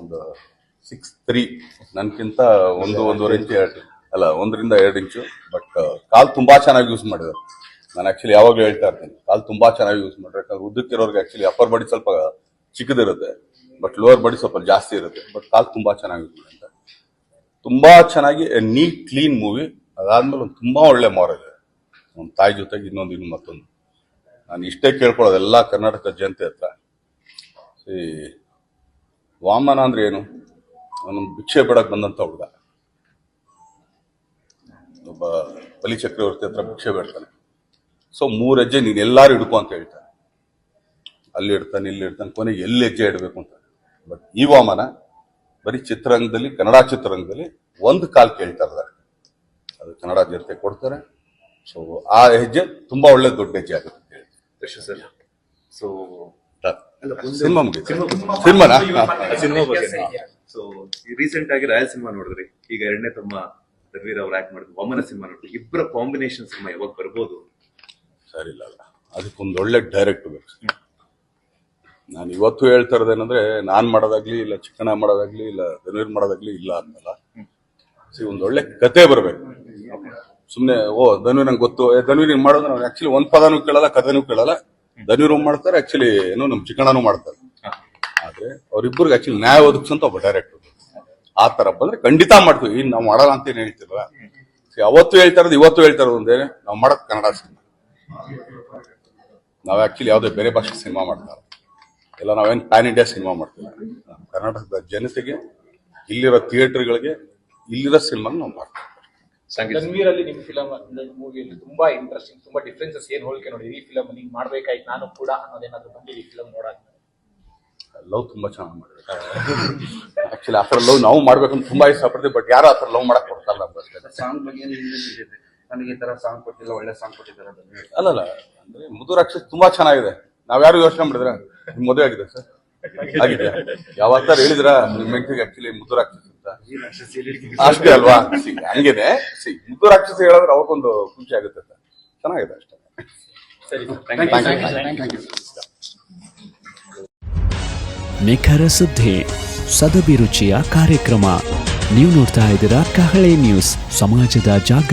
ಒಂದು six three ನನ್ಕಿಂತ ಒಂದು ಒಂದೂವರೆ ಇಂಚು ಎರಡು. ಅಲ್ಲ ಒಂದರಿಂದ ಎರಡು ಇಂಚು ಬಟ್ ಕಾಲ್ ತುಂಬಾ ಚೆನ್ನಾಗಿ ಯೂಸ್ ಮಾಡಿದ್ದಾರೆ. ನಾನು ಆ್ಯಕ್ಚುಲಿ ಯಾವಾಗಲೂ ಹೇಳ್ತಾ ಇರ್ತೀನಿ ಕಾಲ್ ತುಂಬಾ ಚೆನ್ನಾಗಿ ಯೂಸ್ ಮಾಡಿದ್ರೆ ಯಾಕಂದ್ರೆ ಉದ್ದಕ್ಕಿರೋರ್ಗೆ ಆ್ಯಕ್ಚುಲಿ ಅಪ್ಪರ್ ಬಾಡಿ ಸ್ವಲ್ಪ ಚಿಕ್ಕದಿರುತ್ತೆ ಬಟ್ ಲೋವರ್ ಬಾಡಿ ಸ್ವಲ್ಪ ಜಾಸ್ತಿ ಇರುತ್ತೆ. ಬಟ್ ಕಾಲ್ ತುಂಬಾ ಚೆನ್ನಾಗಿ ಯೂಸ್ ತುಂಬ ತುಂಬಾ ಚೆನ್ನಾಗಿ ನೀಟ್ ಕ್ಲೀನ್ ಮೂವಿ ಅದಾದ್ಮೇಲೆ ಒಂದು ತುಂಬಾ ಒಳ್ಳೆ ಮಾರಲ್ ಇದೆ. ಒಂದು ತಾಯಿ ಜೊತೆಗೆ ಇನ್ನೊಂದು ಇನ್ನು ಮತ್ತೊಂದು. ನಾನು ಇಷ್ಟೇ ಕೇಳ್ಕೊಳ್ಳೋದು ಎಲ್ಲ ಕರ್ನಾಟಕ ಜನತೆ ಹತ್ರ. ಈ ವಾಮನ ಅಂದ್ರೆ ಏನು? ಅವನು ಭಿಕ್ಷೆ ಬೇಡಕ್ಕೆ ಬಂದಂತ ಹುಡುಗ. ಒಬ್ಬ ಬಲಿಚಕ್ರವರ್ತಿ ಹತ್ರ ಭಿಕ್ಷೆ ಬೇಡ್ತಾನೆ. ಸೊ ಮೂರು ಹೆಜ್ಜೆ ನೀನು ಎಲ್ಲಾರು ಹಿಡ್ಕೊ ಅಂತ ಹೇಳ್ತಾನೆ. ಅಲ್ಲಿ ಇಡ್ತಾನೆ ಇಲ್ಲಿ ಇಡ್ತಾನೆ ಕೊನೆಗೆ ಎಲ್ಲಿ ಹೆಜ್ಜೆ ಇಡಬೇಕು ಅಂತ. ಬಟ್ ಈ ವಾಮನ ಬರೀ ಚಿತ್ರರಂಗದಲ್ಲಿ, ಕನ್ನಡ ಚಿತ್ರರಂಗದಲ್ಲಿ ಒಂದು ಕಾಲ್ ಕೇಳ್ತಾ ಇದ್ದಾರೆ ಅದು ಕನ್ನಡ ಜನತೆ ಕೊಡ್ತಾರೆ. ಸೊ ಆ ಹೆಜ್ಜೆ ತುಂಬಾ ಒಳ್ಳೆ ದೊಡ್ಡ ಹೆಜ್ಜೆ ಆಗುತ್ತೆ ಸೊ ಸಿನಿಮಾ ಮುಗಿತು. ಸಿನಿಮಾನಾ ಸಿನಿಮಾ ಬಗ್ಗೆ ಸೊ ರೀಸೆಂಟ್ ಆಗಿ ರಾಯಲ್ ಸಿನಿಮಾ ನೋಡಿದ್ರಿ. ಈಗ ಎರಡನೇ ತಮ್ಮ ರವೀರ್ ಅವ್ರು ಆಕ್ಟ್ ಮಾಡಿದ್ರು ವಾಮನ ಸಿನಿಮಾ ನೋಡಿದ್ರಿ. ಇಬ್ಬರ ಕಾಂಬಿನೇಷನ್ ಸಿನಿಮಾ ಯಾವಾಗ ಬರ್ಬೋದು? ಸರಿ ಇಲ್ಲ ಅಲ್ಲ. ಅದಕ್ಕೊಂದು ಒಳ್ಳೆ ಡೈರೆಕ್ಟ್ ಬೇಕು. ನಾನು ಇವತ್ತು ಹೇಳ್ತಾ ಇರೋದೇನಂದ್ರೆ ನಾನ್ ಮಾಡೋದಾಗ್ಲಿ ಇಲ್ಲ ಚಿಕ್ಕಣ ಮಾಡೋದಾಗ್ಲಿ ಇಲ್ಲ ಧನುರ್ ಮಾಡೋದಾಗ್ಲಿ ಇಲ್ಲ ಅಂದಲ್ಲ ಸಿ ಒಂದು ಒಳ್ಳೆ ಕತೆ ಬರಬೇಕು. ಸುಮ್ಮನೆ ಓ ಧನುವೀರ್ ನಂಗೆ ಗೊತ್ತು. ಧನುರ್ ಹಿಂಗೆ ಮಾಡೋದು ನಾವು ಆಕ್ಚುಲಿ ಒಂದ್ ಪದನೂ ಕೇಳಲ್ಲ ಕಥೆನೂ ಕೇಳಲ್ಲ. ಧನುವೀರ್ ಮಾಡ್ತಾರೆ ಆಕ್ಚುಲಿ ಏನು ನಮ್ಮ ಚಿಕ್ಕಣ್ಣನೂ ಮಾಡ್ತಾರೆ. ಆದ್ರೆ ಅವ್ರಿಬ್ಬರಿಗೆ ಆಕ್ಚುಲಿ ನ್ಯಾಯ ಒದಗಿಸಂತ ಒಬ್ಬ ಡೈರೆಕ್ಟರ್ ಆ ತರ ಬಂದ್ರೆ ಖಂಡಿತ ಮಾಡ್ತೀವಿ. ಇನ್ ನಾವು ಮಾಡಲ್ಲ ಅಂತ ಏನ್ See, ಅವತ್ತು ಹೇಳ್ತಾ ಇವತ್ತು ಹೇಳ್ತಾ ಒಂದೇನೆ ನಾವು ಮಾಡೋದು ಕನ್ನಡ ಸಿನಿಮಾ. ನಾವು ಆಕ್ಚುಲಿ ಯಾವುದೇ ಬೇರೆ ಭಾಷೆ ಸಿನಿಮಾ ಮಾಡ್ತಾರೆ. ಇಲ್ಲ ನಾವೇನು ಪ್ಯಾನ್ ಇಂಡಿಯಾ ಸಿನಿಮಾ ಮಾಡ್ತೀವಿ. ಕರ್ನಾಟಕದ ಜನತೆಗೆ ಇಲ್ಲಿರೋ ಥಿಯೇಟರ್ಗಳಿಗೆ ಇಲ್ಲಿರೋ ಸಿನಿಮಾ ನಾವು ಮಾಡ್ತೀವಿ. ತನ್ವೀರ್ ಅಲ್ಲಿ ನಿಮ್ ಫಿಲಮ್ ಮೂವಿಯಲ್ಲಿ ತುಂಬಾ ಇಂಟ್ರೆಸ್ಟಿಂಗ್ ತುಂಬಾ ಡಿಫ್ರೆನ್ಸಸ್ ಏನ್ ಹೋಲಿಕೆ ನೋಡಿ ಈ ಫಿಲಂ ನೀವು ಮಾಡ್ಬೇಕಾಯ್ತು ನಾನು ಕೂಡ ಅನ್ನೋದೇನಾದ್ರು ಬಂದಿದೆ ಈ ಫಿಲಮ್ ನೋಡಾಕ? ಲವ್ ತುಂಬಾ ಚೆನ್ನಾಗಿ ಮಾಡಿದ್ರು ಆಕ್ಚುಲಿ ಆ ಥರ ಲವ್ ನಾವು ಮಾಡ್ಬೇಕಂತ ತುಂಬಾ ಇಷ್ಟಪಡ್ತೀವಿ ಬಟ್ ಯಾರು ಆ ಥರ ಲವ್ ಮಾಡಕ್ ಕೊಡ್ತಾರಲ್ಲ ಅಷ್ಟೇ. ಸಾಂಗ್ ಬಗ್ಗೆ ಏನು ಇದೆ ನನಗೆ ಈ ತರ ಸಾಂಗ್ ಕೊಟ್ಟಿಲ್ಲ ಒಳ್ಳೆ ಸಾಂಗ್ ಕೊಟ್ಟಿದ್ದಾರೆ ಅಲ್ಲಲ್ಲ ಅಂದ್ರೆ ಮುದು ರಾಕ್ಷಸ್ ತುಂಬಾ ಚೆನ್ನಾಗಿದೆ. ನಾವ್ ಯಾರು ಯೋಚನೆ ಮಾಡಿದ್ರ ನಿಮ್ ಮದುವೆ ಆಗಿದೆ ಸರ್? ಆಗಿದೆ. ಯಾವತ್ತಾರು ಹೇಳಿದ್ರ ನಿಮ್ ಹೆಂಡತಿಗೆ ಆಕ್ಚುಲಿ ಮುದು ರಾಕ್ಷಸ್? ಅಂತ ಅಷ್ಟೇ ಅಲ್ವಾ? ಸಿ ಹಂಗೇನೆ. ಸಿ ಮುದ್ದು ರಾಕ್ಷಸಿ ಹೇಳಿದ್ರೆ ಅವ್ರಿಗೊಂದು ಖುಷಿ ಆಗುತ್ತೆ ಅಂತ. ಚೆನ್ನಾಗಿದೆ ಅಷ್ಟೇ. ನಿಖರ ಸುದ್ದಿ ಸದಭಿರುಚಿಯ ಕಾರ್ಯಕ್ರಮ. ನೀವು ನೋಡ್ತಾ ಇದ್ದೀರಾ ಕಹಳೆ ನ್ಯೂಸ್ ಸಮಾಜದ ಜಾಗೃತಿ.